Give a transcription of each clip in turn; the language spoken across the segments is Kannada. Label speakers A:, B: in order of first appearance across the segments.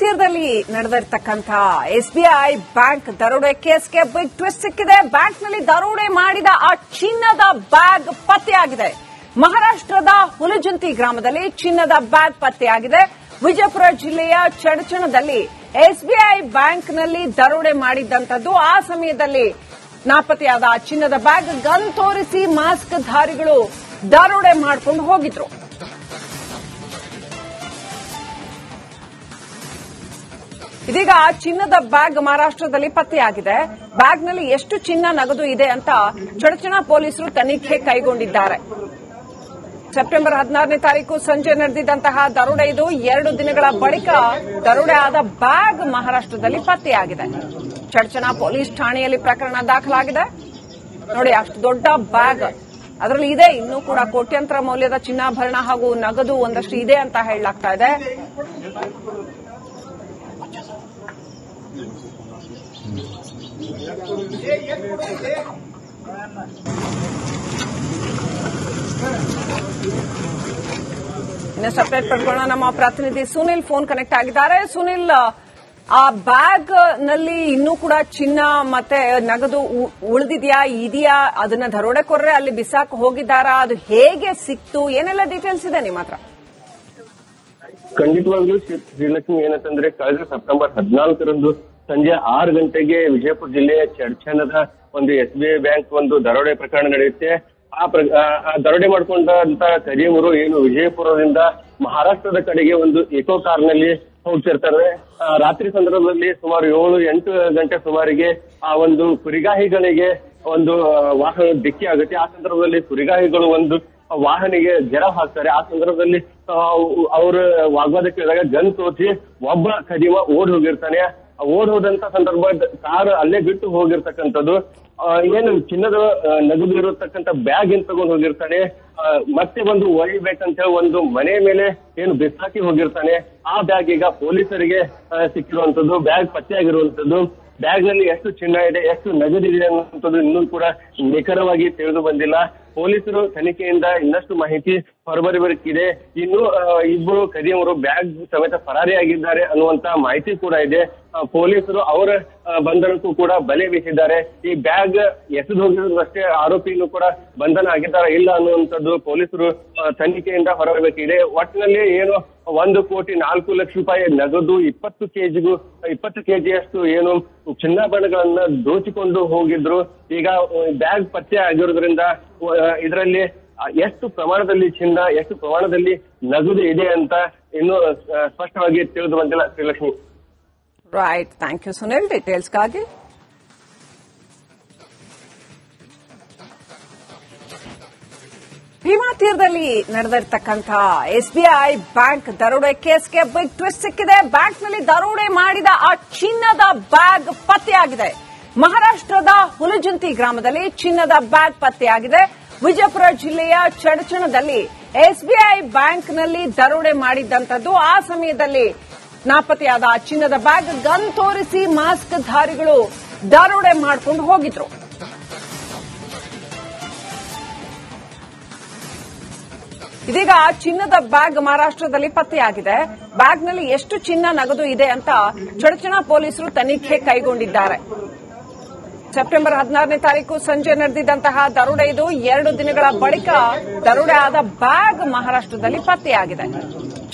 A: ತೀರದಲ್ಲಿ ನಡೆದಿರ್ತಕ್ಕಂಥ ಐ ಬ್ಯಾಂಕ್ ದರೋಡೆ ಕೇಸ್ಗೆ ಬಿಗ್ ಟ್ವಿಸ್ಟ್ ಸಿಕ್ಕಿದೆ. ಬ್ಯಾಂಕ್ನಲ್ಲಿ ದರೋಡೆ ಮಾಡಿದ ಆ ಚಿನ್ನದ ಬ್ಯಾಗ್ ಪತ್ತೆಯಾಗಿದೆ. ಮಹಾರಾಷ್ಟ್ರದ ಹುಲಜಂತಿ ಗ್ರಾಮದಲ್ಲಿ ಚಿನ್ನದ ಬ್ಯಾಗ್ ಪತ್ತೆಯಾಗಿದೆ. ವಿಜಯಪುರ ಜಿಲ್ಲೆಯ ಚಡಚಣದಲ್ಲಿ ಎಸ್ಬಿಐ ಬ್ಯಾಂಕ್ನಲ್ಲಿ ದರೋಡೆ ಮಾಡಿದ್ದಂಥದ್ದು ಆ ಸಮಯದಲ್ಲಿ ನಾಪತ್ತೆಯಾದ ಚಿನ್ನದ ಬ್ಯಾಗ್ ಗನ್ ತೋರಿಸಿ ಮಾಸ್ಕ್ ಧಾರಿಗಳು ದರೋಡೆ ಮಾಡಿಕೊಂಡು ಹೋಗಿದ್ರು. ಇದೀಗ ಆ ಚಿನ್ನದ ಬ್ಯಾಗ್ ಮಹಾರಾಷ್ಟ್ರದಲ್ಲಿ ಪತ್ತೆಯಾಗಿದೆ. ಬ್ಯಾಗ್ನಲ್ಲಿ ಎಷ್ಟು ಚಿನ್ನ ನಗದು ಇದೆ ಅಂತ ಚಡಚಣ ಪೊಲೀಸರು ತನಿಖೆ ಕೈಗೊಂಡಿದ್ದಾರೆ. ಸೆಪ್ಟೆಂಬರ್ ಹದಿನಾರನೇ ತಾರೀಕು ಸಂಜೆ ನಡೆದಿದ್ದಂತಹ ದರೋಡೆ ಇದು. ಎರಡು ದಿನಗಳ ಬಳಿಕ ದರೋಡೆ ಆದ ಬ್ಯಾಗ್ ಮಹಾರಾಷ್ಟ್ರದಲ್ಲಿ ಪತ್ತೆಯಾಗಿದೆ. ಚಡ್ಚಣ ಪೊಲೀಸ್ ಠಾಣೆಯಲ್ಲಿ ಪ್ರಕರಣ ದಾಖಲಾಗಿದೆ. ನೋಡಿ, ಅಷ್ಟು ದೊಡ್ಡ ಬ್ಯಾಗ್. ಅದರಲ್ಲಿ ಇದೆ. ಇನ್ನೂ ಕೂಡ ಕೋಟ್ಯಂತರ ಮೌಲ್ಯದ ಚಿನ್ನಾಭರಣ ಹಾಗೂ ನಗದು ಒಂದಷ್ಟು ಇದೆ ಅಂತ ಹೇಳಲಾಗ್ತಾ ಇದೆ. ಇನ್ನು ಪಡ್ಕೊಳ್ಳೋಣ. ನಮ್ಮ ಪ್ರತಿನಿಧಿ ಸುನಿಲ್ ಫೋನ್ ಕನೆಕ್ಟ್ ಆಗಿದ್ದಾರೆ. ಸುನಿಲ್, ಆ ಬ್ಯಾಗ್ನಲ್ಲಿ ಇನ್ನೂ ಕೂಡ ಚಿನ್ನ ಮತ್ತೆ ನಗದು ಉಳಿದಿದ್ಯಾ, ಇದೆಯಾ? ಅದನ್ನ ದರೋಡೆಕೋರ್ರೆ ಅಲ್ಲಿ ಬಿಸಾಕ್ ಹೋಗಿದ್ದಾರಾ? ಅದು ಹೇಗೆ ಸಿಕ್ತು? ಏನೆಲ್ಲ ಡೀಟೇಲ್ಸ್ ಇದೆ ನಿಮ್ಮ ಹತ್ರ?
B: ಖಂಡಿತವಾಗ್ಲೂ ಶ್ರೀಲಕ್ಷ್ಮಿ ಏನಂತಂದ್ರೆ, ಕಳೆದ ಸೆಪ್ಟೆಂಬರ್ ಹದಿನಾಲ್ಕರಂದು ಸಂಜೆ ಆರು ಗಂಟೆಗೆ ವಿಜಯಪುರ ಜಿಲ್ಲೆಯ ಚರ್ಚನದ ಒಂದು ಎಸ್ ಬಿ ಐ ಬ್ಯಾಂಕ್ ಒಂದು ದರೋಡೆ ಪ್ರಕರಣ ನಡೆಯುತ್ತೆ. ಆ ಪ್ರ- ಆ- ದರೋಡೆ ಮಾಡ್ಕೊಂಡಂತ ಕರಿಯವರು ಏನು ವಿಜಯಪುರದಿಂದ ಮಹಾರಾಷ್ಟ್ರದ ಕಡೆಗೆ ಒಂದು ಇಕೋ ಕಾರ್ನಲ್ಲಿ ಹೋಗ್ತಿರ್ತಾರೆ. ಆ, ರಾತ್ರಿ ಸಂದರ್ಭದಲ್ಲಿ ಸುಮಾರು ಏಳು ಎಂಟು ಗಂಟೆ ಸುಮಾರಿಗೆ ಆ ಒಂದು ಕುರಿಗಾಹಿಗಳಿಗೆ ಒಂದು ವಾಹನ ಡಿಕ್ಕಿ ಆಗುತ್ತೆ. ಆ ಸಂದರ್ಭದಲ್ಲಿ ಕುರಿಗಾಹಿಗಳು ಒಂದು ವಾಹನಿಗೆ ಜರ ಹಾಕ್ತಾರೆ. ಆ ಸಂದರ್ಭದಲ್ಲಿ ಅವ್ರ ವಾಗ್ವಾದಕ್ಕೆ ಕೇಳಿದಾಗ ಗನ್ ತೋರಿಸಿ ಒಬ್ಬ ಕದಿಮ ಓಡ್ ಹೋಗಿರ್ತಾನೆ. ಓಡ್ ಹೋದಂತ ಸಂದರ್ಭ ಕಾರ್ ಅಲ್ಲೇ ಬಿಟ್ಟು ಹೋಗಿರ್ತಕ್ಕಂಥದ್ದು ಏನು ಚಿನ್ನದ ನಗದು ಇರತಕ್ಕಂತ ಬ್ಯಾಗ್ ಏನ್ ತಗೊಂಡು ಹೋಗಿರ್ತಾನೆ ಮತ್ತೆ ಒಂದು ಒಯ್ಬೇಕಂತ ಹೇಳಿ ಒಂದು ಮನೆ ಮೇಲೆ ಏನು ಬಿಸಾಕಿ ಹೋಗಿರ್ತಾನೆ, ಆ ಬ್ಯಾಗ್ ಈಗ ಪೊಲೀಸರಿಗೆ ಸಿಕ್ಕಿರುವಂತದ್ದು ಬ್ಯಾಗ್ ಪತ್ತೆಯಾಗಿರುವಂತದ್ದು ಬ್ಯಾಗ್ನಲ್ಲಿ ಎಷ್ಟು ಚಿನ್ನ ಇದೆ, ಎಷ್ಟು ನಗದಿದೆ ಅನ್ನುವಂಥದ್ದು ಇನ್ನೂ ಕೂಡ ನಿಖರವಾಗಿ ತಿಳಿದು ಬಂದಿಲ್ಲ. ಪೊಲೀಸರು ತನಿಖೆಯಿಂದ ಇನ್ನಷ್ಟು ಮಾಹಿತಿ ಹೊರಬರಬೇಕಿದೆ. ಇನ್ನು ಇಬ್ಬರು ಕದಿಯವರು ಬ್ಯಾಗ್ ಸಮೇತ ಪರಾರಿಯಾಗಿದ್ದಾರೆ ಅನ್ನುವಂತ ಮಾಹಿತಿ ಕೂಡ ಇದೆ. ಪೊಲೀಸರು ಅವರ ಬಂಧನಕ್ಕೂ ಕೂಡ ಬಲೆ ಬೀಸಿದ್ದಾರೆ. ಈ ಬ್ಯಾಗ್ ಎಸೆದು ಹೋಗಿರೋದಷ್ಟೇ ಆರೋಪಿಯನ್ನು ಕೂಡ ಬಂಧನ ಆಗಿದ್ದಾರೆ ಇಲ್ಲ ಅನ್ನುವಂಥದ್ದು ಪೊಲೀಸರು ತನಿಖೆಯಿಂದ ಹೊರಬರಬೇಕಿದೆ. ಒಟ್ಟಿನಲ್ಲಿ ಏನು, ಒಂದು ಕೋಟಿ ನಾಲ್ಕು ಲಕ್ಷ ರೂಪಾಯಿ ನಗದು ಇಪ್ಪತ್ತು ಕೆಜಿಗೂ, ಇಪ್ಪತ್ತು ಕೆಜಿಯಷ್ಟು ಏನು ಚಿನ್ನಾಭರಣಗಳನ್ನ ದೋಚಿಕೊಂಡು ಹೋಗಿದ್ರು. ಈಗ ಬ್ಯಾಗ್ ಪತ್ತೆ ಆಗಿರೋದ್ರಿಂದ ಇದರಲ್ಲಿ ಎಷ್ಟು ಪ್ರಮಾಣದಲ್ಲಿ ಚಿನ್ನ, ಎಷ್ಟು ಪ್ರಮಾಣದಲ್ಲಿ ನಗದು ಇದೆ ಅಂತ ಇನ್ನೂ ಸ್ಪಷ್ಟವಾಗಿ ತಿಳಿದು ಬಂದಿಲ್ಲ Srilakshmi.
A: Right thank you Sunil ಡೀಟೇಲ್ಸ್ಗಾಗಿ Bhima ತೀರದಲ್ಲಿ ನಡೆದಿರ್ತಕ್ಕಂಥ ಎಸ್ಬಿಐ ಬ್ಯಾಂಕ್ ದರೋಡೆ ಕೇಸ್ಗೆ ಬಿಗ್ ಟ್ವಿಸ್ಟ್ ಸಿಕ್ಕಿದೆ. ಬ್ಯಾಂಕ್ನಲ್ಲಿ ದರೋಡೆ ಮಾಡಿದ ಆ ಚಿನ್ನದ ಬ್ಯಾಗ್ ಪತ್ತೆಯಾಗಿದೆ. ಮಹಾರಾಷ್ಟ್ರದ ಹುಲಜಂತಿ ಗ್ರಾಮದಲ್ಲಿ ಚಿನ್ನದ ಬ್ಯಾಗ್ ಪತ್ತೆಯಾಗಿದೆ. ವಿಜಯಪುರ ಜಿಲ್ಲೆಯ ಚಡಚಣದಲ್ಲಿ ಎಸ್ಬಿಐ ಬ್ಯಾಂಕ್ನಲ್ಲಿ ದರೋಡೆ ಮಾಡಿದ್ದಂಥದ್ದು ಆ ಸಮಯದಲ್ಲಿ ನಾಪತ್ತೆಯಾದ ಚಿನ್ನದ ಬ್ಯಾಗ್ ಗನ್ ತೋರಿಸಿ ಮಾಸ್ಕ್ ಧಾರಿಗಳು ದರೋಡೆ ಮಾಡಿಕೊಂಡು ಹೋಗಿದ್ರು. ಇದೀಗ ಚಿನ್ನದ ಬ್ಯಾಗ್ ಮಹಾರಾಷ್ಟ್ರದಲ್ಲಿ ಪತ್ತೆಯಾಗಿದೆ. ಬ್ಯಾಗ್ನಲ್ಲಿ ಎಷ್ಟು ಚಿನ್ನ ನಗದು ಇದೆ ಅಂತ ಚಡಚಣ ಪೊಲೀಸರು ತನಿಖೆ ಕೈಗೊಂಡಿದ್ದಾರೆ. ಸೆಪ್ಟೆಂಬರ್ ಹದಿನಾರನೇ ತಾರೀಕು ಸಂಜೆ ನಡೆದಿದ್ದಂತಹ ದರೋಡೆ ಇದು. ಎರಡು ದಿನಗಳ ಬಳಿಕ ದರೋಡೆ ಆದ ಬ್ಯಾಗ್ ಮಹಾರಾಷ್ಟ್ರದಲ್ಲಿ ಪತ್ತೆಯಾಗಿದೆ.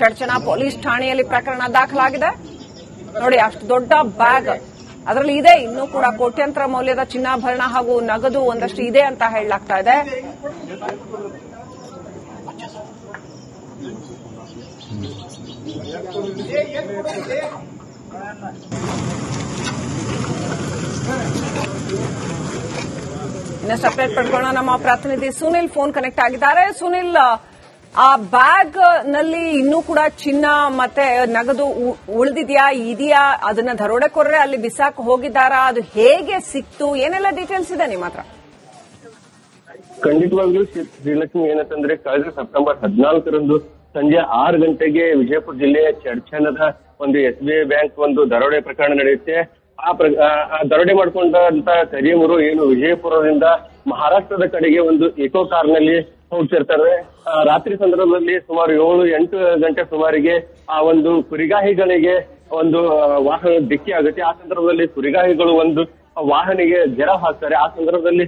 A: ಚಡ್ಚನ ಪೊಲೀಸ್ ಠಾಣೆಯಲ್ಲಿ ಪ್ರಕರಣ ದಾಖಲಾಗಿದೆ. ನೋಡಿ, ಅಷ್ಟು ದೊಡ್ಡ ಬ್ಯಾಗ್. ಅದರಲ್ಲಿ ಇದೆ. ಇನ್ನೂ ಕೂಡ ಕೋಟ್ಯಂತರ ಮೌಲ್ಯದ ಚಿನ್ನಾಭರಣ ಹಾಗೂ ನಗದು ಒಂದಷ್ಟು ಇದೆ ಅಂತ ಹೇಳಲಾಗ್ತಾ ಇದೆ. ಇನ್ನು ಸಪರೇಟ್ ಪಡ್ಕೊಳ್ಳೋಣ. ನಮ್ಮ ಪ್ರತಿನಿಧಿ ಸುನಿಲ್ ಫೋನ್ ಕನೆಕ್ಟ್ ಆಗಿದ್ದಾರೆ. ಸುನಿಲ್, ಆ ಬ್ಯಾಗ್ನಲ್ಲಿ ಇನ್ನೂ ಕೂಡ ಚಿನ್ನ ಮತ್ತೆ ನಗದು ಉಳಿದಿದ್ಯಾ, ಇದೆಯಾ? ಅದನ್ನ ದರೋಡೆಕೋರ್ರೆ ಅಲ್ಲಿ ಬಿಸಾಕ್ ಹೋಗಿದ್ದಾರಾ? ಅದು ಹೇಗೆ ಸಿಕ್ತು? ಏನೆಲ್ಲ ಡೀಟೇಲ್ಸ್ ಇದೆ ನಿಮ್ಮ ಹತ್ರ?
B: ಖಂಡಿತವಾಗ್ಲೂ ಶ್ರೀ- ಶ್ರೀಲಕ್ಷ್ಮಿ ಏನಂತಂದ್ರೆ ಕಳೆದ ಸೆಪ್ಟೆಂಬರ್ ಹದಿನಾಲ್ಕರಂದು ಸಂಜೆ ಆರು ಗಂಟೆಗೆ ವಿಜಯಪುರ ಜಿಲ್ಲೆಯ ಚರ್ಚನದ ಒಂದು ಎಸ್ ಬಿ ಐ ಬ್ಯಾಂಕ್ ಒಂದು ದರೋಡೆ ಪ್ರಕರಣ ನಡೆಯುತ್ತೆ. ಆ ಪ್ರ- ದರೋಡೆ ಮಾಡ್ಕೊಂಡಂತ ಕರಿಯವರು ಏನು ವಿಜಯಪುರದಿಂದ ಮಹಾರಾಷ್ಟ್ರದ ಕಡೆಗೆ ಒಂದು ಇಕೋ ಕಾರ್ನಲ್ಲಿ ಹೋಗ್ತಿರ್ತಾರೆ. ಆ, ರಾತ್ರಿ ಸಂದರ್ಭದಲ್ಲಿ ಸುಮಾರು ಏಳು ಎಂಟು ಗಂಟೆ ಸುಮಾರಿಗೆ ಆ ಒಂದು ಕುರಿಗಾಹಿಗಳಿಗೆ ಒಂದು ವಾಹನ ಡಿಕ್ಕಿ ಆಗುತ್ತೆ. ಆ ಸಂದರ್ಭದಲ್ಲಿ ಕುರಿಗಾಹಿಗಳು ಒಂದು ವಾಹನಿಗೆ ಜರ ಹಾಕ್ತಾರೆ. ಆ ಸಂದರ್ಭದಲ್ಲಿ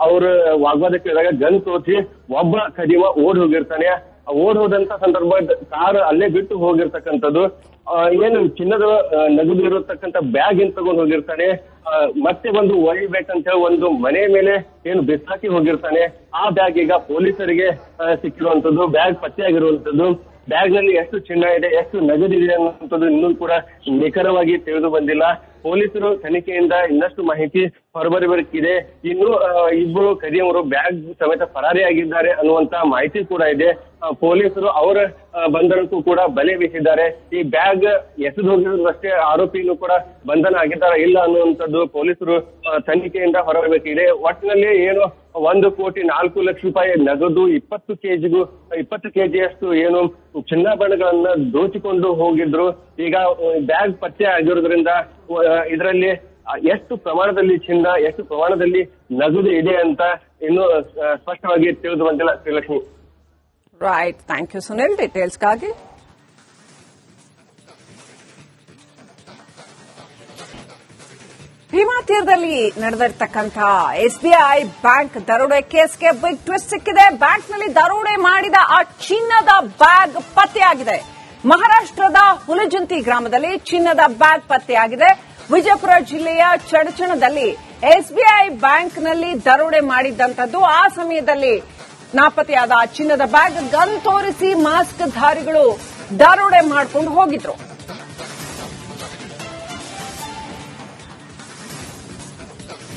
B: ಅವ್ರ ವಾಗ್ವಾದಕ್ಕೆ ಹೋದಾಗ ಗನ್ ತೋರಿಸಿ ಒಬ್ಬ ಕದಿಮ ಓಡ್ ಹೋಗಿರ್ತಾನೆ. ಓಡ್ ಹೋದಂತ ಸಂದರ್ಭ ಕಾರ್ ಅಲ್ಲೇ ಬಿಟ್ಟು ಹೋಗಿರ್ತಕ್ಕಂಥದ್ದು ಏನು ಚಿನ್ನದ ನಗದು ಇರತಕ್ಕಂತ ಬ್ಯಾಗ್ ಏನ್ ತಗೊಂಡು ಹೋಗಿರ್ತಾನೆ ಮತ್ತೆ ಒಂದು ಒಯ್ಬೇಕಂತ ಹೇಳಿ ಒಂದು ಮನೆ ಮೇಲೆ ಏನು ಬಿಸಾಕಿ ಹೋಗಿರ್ತಾನೆ, ಆ ಬ್ಯಾಗ್ ಈಗ ಪೊಲೀಸರಿಗೆ ಸಿಕ್ಕಿರುವಂತದ್ದು ಬ್ಯಾಗ್ ಪತ್ತೆಯಾಗಿರುವಂತದ್ದು ಬ್ಯಾಗ್ನಲ್ಲಿ ಎಷ್ಟು ಚಿನ್ನ ಇದೆ, ಎಷ್ಟು ನಗದಿದೆ ಅನ್ನುವಂಥದ್ದು ಇನ್ನೂ ಕೂಡ ನಿಖರವಾಗಿ ತಿಳಿದು ಬಂದಿಲ್ಲ. ಪೊಲೀಸರು ತನಿಖೆಯಿಂದ ಇನ್ನಷ್ಟು ಮಾಹಿತಿ ಹೊರಬರಬೇಕಿದೆ. ಇನ್ನು ಇಬ್ಬರು ಕದಿಯವರು ಬ್ಯಾಗ್ ಸಮೇತ ಪರಾರಿಯಾಗಿದ್ದಾರೆ ಅನ್ನುವಂತ ಮಾಹಿತಿ ಕೂಡ ಇದೆ. ಪೊಲೀಸರು ಅವರ ಬಂಧನಕ್ಕೂ ಕೂಡ ಬಲೆ ಬೀಸಿದ್ದಾರೆ. ಈ ಬ್ಯಾಗ್ ಎಸೆದು ಹೋಗಿರೋದಷ್ಟೇ ಆರೋಪಿನೂ ಕೂಡ ಬಂಧನ ಆಗಿದ್ದಾರೆ ಇಲ್ಲ ಅನ್ನುವಂಥದ್ದು ಪೊಲೀಸರು ತನಿಖೆಯಿಂದ ಹೊರಬರಬೇಕಿದೆ. ಒಟ್ಟಿನಲ್ಲಿ ಏನು, ಒಂದು ಕೋಟಿ ನಾಲ್ಕು ಲಕ್ಷ ರೂಪಾಯಿ ನಗದು ಇಪ್ಪತ್ತು ಕೆಜಿಗೂ, ಇಪ್ಪತ್ತು ಕೆಜಿಯಷ್ಟು ಏನು ಚಿನ್ನಾಭರಣಗಳನ್ನ ದೋಚಿಕೊಂಡು ಹೋಗಿದ್ರು. ಈಗ ಬ್ಯಾಗ್ ಪತ್ತೆ ಆಗಿರೋದ್ರಿಂದ ಇದರಲ್ಲಿ ಎಷ್ಟು ಪ್ರಮಾಣದಲ್ಲಿ ಚಿನ್ನ, ಎಷ್ಟು ಪ್ರಮಾಣದಲ್ಲಿ ನಗದು ಇದೆ ಅಂತ ಇನ್ನು ಸ್ಪಷ್ಟವಾಗಿ ತಿಳಿದು ಬಂದಿಲ್ಲ Srilakshmi.
A: Right thank you Sunil ಡೀಟೇಲ್ಸ್ಗಾಗಿ Bhima ತೀರದಲ್ಲಿ ನಡೆದಿರ್ತಕ್ಕಂಥ ಬ್ಯಾಂಕ್ ದರೋಡೆ ಕೇಸ್ಗೆ ಬಿಗ್ ಟ್ವಿಸ್ಟ್ ಸಿಕ್ಕಿದೆ ಬ್ಯಾಂಕ್ನಲ್ಲಿ ದರೋಡೆ ಮಾಡಿದ ಆ ಚಿನ್ನದ ಬ್ಯಾಗ್ ಪತ್ತೆಯಾಗಿದೆ. ಮಹಾರಾಷ್ಟ್ರದ ಹುಲಜಂತಿ ಗ್ರಾಮದಲ್ಲಿ ಚಿನ್ನದ ಬ್ಯಾಗ್ ಪತ್ತೆಯಾಗಿದೆ. ವಿಜಯಪುರ ಜಿಲ್ಲೆಯ ಚಡಚಣದಲ್ಲಿ ಎಸ್ಬಿಐ ಬ್ಯಾಂಕ್ನಲ್ಲಿ ದರೋಡೆ ಮಾಡಿದ್ದಂಥದ್ದು ಆ ಸಮಯದಲ್ಲಿ ನಾಪತ್ತೆಯಾದ ಆ ಚಿನ್ನದ ಬ್ಯಾಗ್ ಗನ್ ತೋರಿಸಿ ಮಾಸ್ಕ್ ಧಾರಿಗಳು ದಾರೋಡೆ ಮಾಡ್ಕೊಂಡು ಹೋಗಿದ್ರು.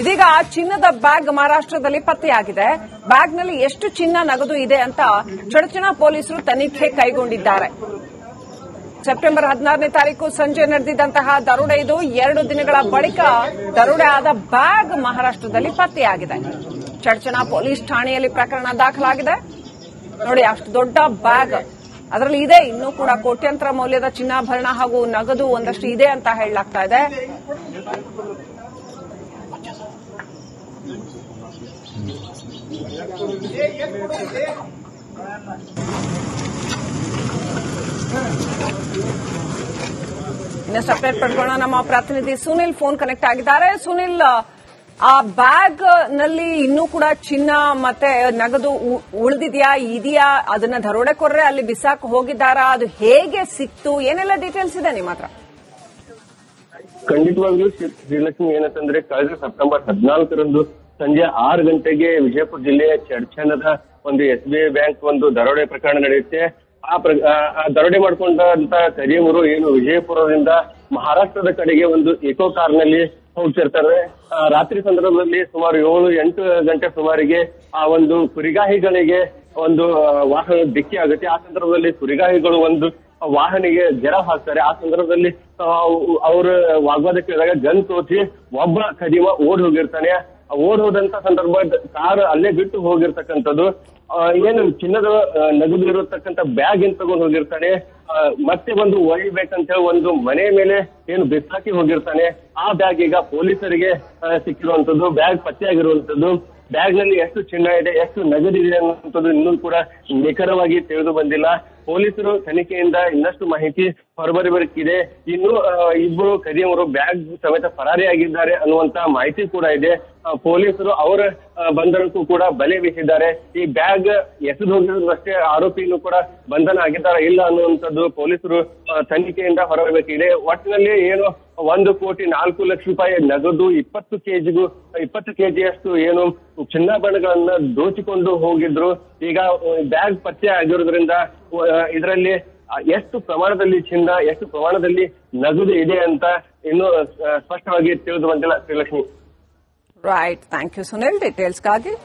A: ಇದೀಗ ಚಿನ್ನದ ಬ್ಯಾಗ್ ಮಹಾರಾಷ್ಟ್ರದಲ್ಲಿ ಪತ್ತೆಯಾಗಿದೆ. ಬ್ಯಾಗ್ನಲ್ಲಿ ಎಷ್ಟು ಚಿನ್ನ ನಗದು ಇದೆ ಅಂತ ಚಡಚಣ ಪೊಲೀಸರು ತನಿಖೆ ಕೈಗೊಂಡಿದ್ದಾರೆ. ಸೆಪ್ಟೆಂಬರ್ ಹದಿನಾರನೇ ತಾರೀಕು ಸಂಜೆ ನಡೆದಿದ್ದಂತಹ ದರೋಡೆ ಇದು. ಎರಡು ದಿನಗಳ ಬಳಿಕ ದರೋಡೆ ಆದ ಬ್ಯಾಗ್ ಮಹಾರಾಷ್ಟ್ರದಲ್ಲಿ ಪತ್ತೆಯಾಗಿದೆ. ಚಡ್ಚಣ ಪೊಲೀಸ್ ಠಾಣೆಯಲ್ಲಿ ಪ್ರಕರಣ ದಾಖಲಾಗಿದೆ. ನೋಡಿ, ಅಷ್ಟು ದೊಡ್ಡ ಬ್ಯಾಗ್. ಅದರಲ್ಲಿ ಇದೆ. ಇನ್ನೂ ಕೂಡ ಕೋಟ್ಯಂತರ ಮೌಲ್ಯದ ಚಿನ್ನಾಭರಣ ಹಾಗೂ ನಗದು ಒಂದಷ್ಟು ಇದೆ ಅಂತ ಹೇಳಲಾಗ್ತಾ ಇದೆ. ಇನ್ನಷ್ಟು ಅಪ್ಡೇಟ್ ಪಡ್ಕೊಳ್ಳೋಣ. ನಮ್ಮ ಪ್ರತಿನಿಧಿ ಸುನಿಲ್ ಫೋನ್ ಕನೆಕ್ಟ್ ಆಗಿದ್ದಾರೆ. ಸುನಿಲ್, ಆ ಬ್ಯಾಗ್ನಲ್ಲಿ ಇನ್ನೂ ಕೂಡ ಚಿನ್ನ ಮತ್ತೆ ನಗದು ಉಳಿದಿದ್ಯಾ, ಇದೆಯಾ? ಅದನ್ನ ದರೋಡೆಕೋರ್ರೆ ಅಲ್ಲಿ ಬಿಸಾಕ್ ಹೋಗಿದ್ದಾರಾ? ಅದು ಹೇಗೆ ಸಿಕ್ತು? ಏನೆಲ್ಲ ಡೀಟೇಲ್ಸ್ ಇದೆ ನಿಮ್ಮ ಹತ್ರ?
B: ಖಂಡಿತವಾಗ್ಲೂ ಶ್ರೀ- ಶ್ರೀಲಕ್ಷ್ಮಿ ಏನಂತಂದ್ರೆ, ಕಳೆದ ಸೆಪ್ಟೆಂಬರ್ ಹದಿನಾಲ್ಕರಂದು ಸಂಜೆ ಆರು ಗಂಟೆಗೆ ವಿಜಯಪುರ ಜಿಲ್ಲೆಯ ಚರ್ಚನದ ಒಂದು ಎಸ್ ಬಿ ಐ ಬ್ಯಾಂಕ್ ಒಂದು ದರೋಡೆ ಪ್ರಕರಣ ನಡೆಯುತ್ತೆ. ಆ ಪ್ರ ದರೋಡೆ ಮಾಡ್ಕೊಂಡಂತ ಕರಿಯವರು ಏನು ವಿಜಯಪುರದಿಂದ ಮಹಾರಾಷ್ಟ್ರದ ಕಡೆಗೆ ಒಂದು ಇಕೋ ಕಾರ್ನಲ್ಲಿ ಹೋಗ್ತಿರ್ತಾರೆ. ರಾತ್ರಿ ಸಂದರ್ಭದಲ್ಲಿ ಸುಮಾರು ಏಳು, ಎಂಟು ಗಂಟೆ ಸುಮಾರಿಗೆ ಆ ಒಂದು ಕುರಿಗಾಹಿಗಳಿಗೆ ಒಂದು ವಾಹನ ಡಿಕ್ಕಿ ಆಗುತ್ತೆ. ಆ ಸಂದರ್ಭದಲ್ಲಿ ಕುರಿಗಾಹಿಗಳು ಒಂದು ವಾಹನಿಗೆ ಜರ ಹಾಕ್ತಾರೆ. ಆ ಸಂದರ್ಭದಲ್ಲಿ ಅವ್ರ ವಾಗ್ವಾದಕ್ಕೆ ಹೋದಾಗ ಗನ್ ತೋಚಿ ಒಬ್ಬ ಕದಿಮ ಓಡ್ ಹೋಗಿರ್ತಾನೆ. ಓಡ್ ಹೋದಂತ ಸಂದರ್ಭ, ಕಾರ್ ಅಲ್ಲೇ ಬಿಟ್ಟು ಹೋಗಿರ್ತಕ್ಕಂಥದ್ದು ಏನು ಚಿನ್ನದ ನಗದು ಇರತಕ್ಕಂತ ಬ್ಯಾಗ್ ಏನ್ ತಗೊಂಡು ಹೋಗಿರ್ತಾನೆ ಮತ್ತೆ ಒಂದು ಒಯ್ಬೇಕಂತ ಹೇಳಿ ಒಂದು ಮನೆ ಮೇಲೆ ಏನು ಬಿಸಾಕಿ ಹೋಗಿರ್ತಾನೆ, ಆ ಬ್ಯಾಗ್ ಈಗ ಪೊಲೀಸರಿಗೆ ಸಿಕ್ಕಿರುವಂತದ್ದು ಬ್ಯಾಗ್ ಪತ್ತೆಯಾಗಿರುವಂತದ್ದು ಬ್ಯಾಗ್ನಲ್ಲಿ ಎಷ್ಟು ಚಿನ್ನ ಇದೆ, ಎಷ್ಟು ನಗದು ನಗದಿದೆ ಅನ್ನುವಂಥದ್ದು ಇನ್ನೂ ಕೂಡ ನಿಖರವಾಗಿ ತಿಳಿದು ಬಂದಿಲ್ಲ. ಪೊಲೀಸರು ತನಿಖೆಯಿಂದ ಇನ್ನಷ್ಟು ಮಾಹಿತಿ ಹೊರಬರಬೇಕಿದೆ. ಇನ್ನು ಇಬ್ಬರು ಕದಿಯವರು ಬ್ಯಾಗ್ ಸಮೇತ ಪರಾರಿಯಾಗಿದ್ದಾರೆ ಅನ್ನುವಂತ ಮಾಹಿತಿ ಕೂಡ ಇದೆ. ಪೊಲೀಸರು ಅವರ ಬಂಧನಕ್ಕೂ ಕೂಡ ಬಲೆ ಬೀಸಿದ್ದಾರೆ. ಈ ಬ್ಯಾಗ್ ಎಸೆದು ಹೋಗಿರೋದಷ್ಟೇ ಆರೋಪಿನೂ ಕೂಡ ಬಂಧನ ಆಗಿದ್ದಾರೆ ಇಲ್ಲ ಅನ್ನುವಂಥದ್ದು ಪೊಲೀಸರು ತನಿಖೆಯಿಂದ ಹೊರಬೇಕಿದೆ ಒಟ್ಟಿನಲ್ಲಿ ಏನು, ಒಂದು ಕೋಟಿ ನಾಲ್ಕು ಲಕ್ಷ ರೂಪಾಯಿ ನಗದು ಇಪ್ಪತ್ತು ಕೆಜಿಗೂ, ಇಪ್ಪತ್ತು ಕೆಜಿಯಷ್ಟು ಏನು ಚಿನ್ನಾಭರಣಗಳನ್ನ ದೋಚಿಕೊಂಡು ಹೋಗಿದ್ರು. ಈಗ ಬ್ಯಾಗ್ ಪತ್ತೆ ಆಗಿರೋದ್ರಿಂದ ಇದರಲ್ಲಿ ಎಷ್ಟು ಪ್ರಮಾಣದಲ್ಲಿ ಚಿನ್ನ, ಎಷ್ಟು ಪ್ರಮಾಣದಲ್ಲಿ ನಗದು ಇದೆ ಅಂತ ಇನ್ನು ಸ್ಪಷ್ಟವಾಗಿ ತಿಳಿದು ಬಂದಿಲ್ಲ Srilakshmi.
A: Right. Thank you, Sunil. Details, Kagil.